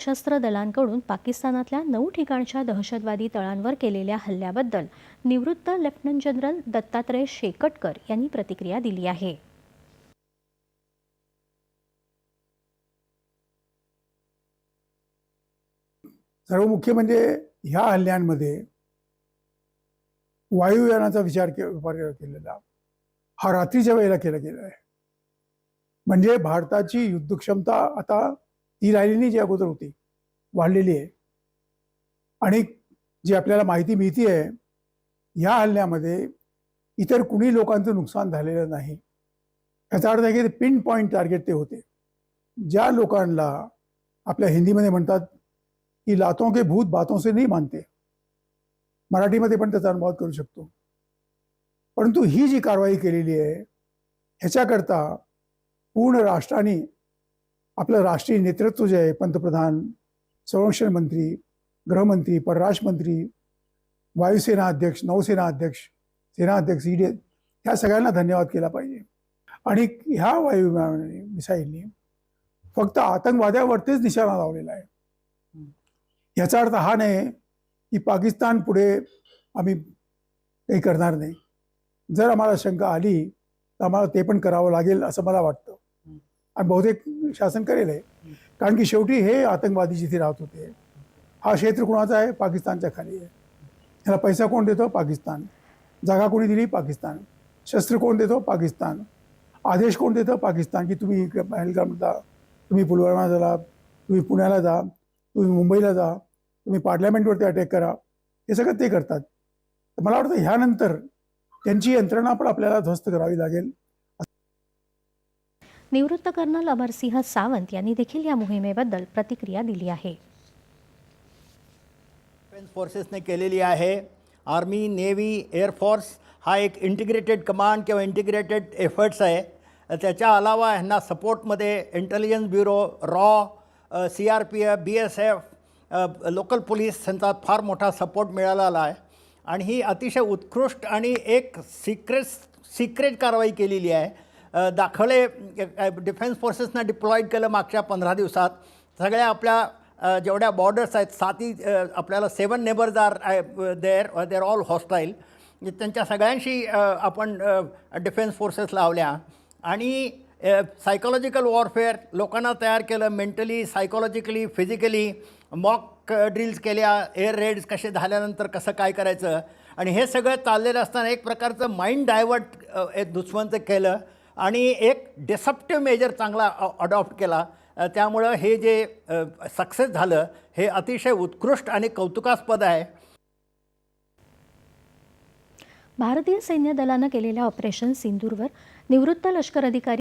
सशस्त्र दलांकडून पाकिस्तानातल्या नऊ ठिकाणच्या दहशतवादी तळांवर केलेल्या हल्ल्याबद्दल निवृत्त लेफ्टनंट जनरल दत्तात्रय शेकटकर यांनी प्रतिक्रिया दिली आहे. सर्व मुख्य म्हणजे ह्या हल्ल्यांमध्ये वायुयानाचा विचार के केलेला. हा रात्रीच्या वेळेला केला गेला आहे म्हणजे भारताची युद्ध क्षमता आता ती राहिलेली जी अगोदर होती वाढलेली आहे. आणि जी आपल्याला माहिती मिळती आहे ह्या हल्ल्यामध्ये इतर कुणी लोकांचं नुकसान झालेलं नाही. याचा अर्थ आहे की पिन पॉईंट टार्गेट ते होते. ज्या लोकांना आपल्या हिंदीमध्ये म्हणतात की लातों के भूत बातों से मानते. मराठीमध्ये पण त्याचा अनुवाद करू शकतो. परंतु ही जी कारवाई केलेली आहे ह्याच्याकरता पूर्ण राष्ट्राने आपलं राष्ट्रीय नेतृत्व जे आहे पंतप्रधान संरक्षण मंत्री गृहमंत्री परराष्ट्र मंत्री वायुसेना अध्यक्ष नौसेना अध्यक्ष सेना अध्यक्ष ईडी ह्या सगळ्यांना धन्यवाद केला पाहिजे. आणि ह्या वायू मिसाईलनी फक्त आतंकवाद्यावरतीच निशाणा लावलेला आहे. याचा अर्थ हा नाही की पाकिस्तान पुढे आम्ही काही करणार नाही. जर आम्हाला शंका आली तर आम्हाला ते पण करावं लागेल असं मला वाटतं. आणि बहुतेक शासन करेल आहे कारण की शेवटी हे आतंकवादी जिथे राहत होते हा क्षेत्र कुणाचा आहे? पाकिस्तानच्या खाली आहे. ह्याला पैसा कोण देतो? पाकिस्तान. जागा कोणी दिली? पाकिस्तान. शस्त्र कोण देतो? पाकिस्तान. आदेश कोण देतं? पाकिस्तान. की तुम्ही इकडे पहलगाम जा तुम्ही पुलवामा जा तुम्ही पुण्याला जा तुम्ही मुंबईला जा तुम्ही पार्लमेंटवरती अटॅक करा. हे सगळं ते करतात. मला वाटतं ह्यानंतर त्यांची यंत्रणा पण आपल्याला ध्वस्त करावी लागेल. निवृत्त कर्नल अमरसिंह सावंत यांनी देखील या मोहिमेबद्दल प्रतिक्रिया दिली आहे. डिफेन्स फोर्सेसने केलेली आहे. आर्मी नेव्ही एअरफोर्स हा एक इंटिग्रेटेड कमांड किंवा इंटिग्रेटेड एफर्ट्स आहे. त्याच्या अलावा ह्यांना सपोर्टमध्ये intelligence bureau raw C R P F B S F local police यांचा फार मोठा सपोर्ट मिळालेला आहे. आणि ही अतिशय उत्कृष्ट आणि एक सिक्रेट सिक्रेट कारवाई केलेली आहे. दाखवले डिफेन्स फोर्सेसनं डिप्लॉईड केलं मागच्या पंधरा दिवसात. सगळ्या आपल्या जेवढ्या बॉर्डर्स आहेत साती आपल्याला seven neighbours are there there all hostile त्यांच्या सगळ्यांशी आपण डिफेन्स फोर्सेस लावल्या. आणि सायकोलॉजिकल वॉरफेअर लोकांना तयार केलं mentally psychologically physically mock drills केल्या एअर रेड्स कसे झाल्यानंतर कसं काय करायचं? आणि हे सगळं चाललेलं असताना एक प्रकारचं माइंड डायवर्ट दुश्मनचं केलं. आणि एक डिसप्टिव्ह मेजर चांगला अडॉप्ट केला. त्यामुळं हे जे सक्सेस झालं हे अतिशय उत्कृष्ट आणि कौतुकास्पद आहे. भारतीय सैन्य दलानं केलेल्या ऑपरेशन सिंदूरवर निवृत्त लष्कर अधिकारी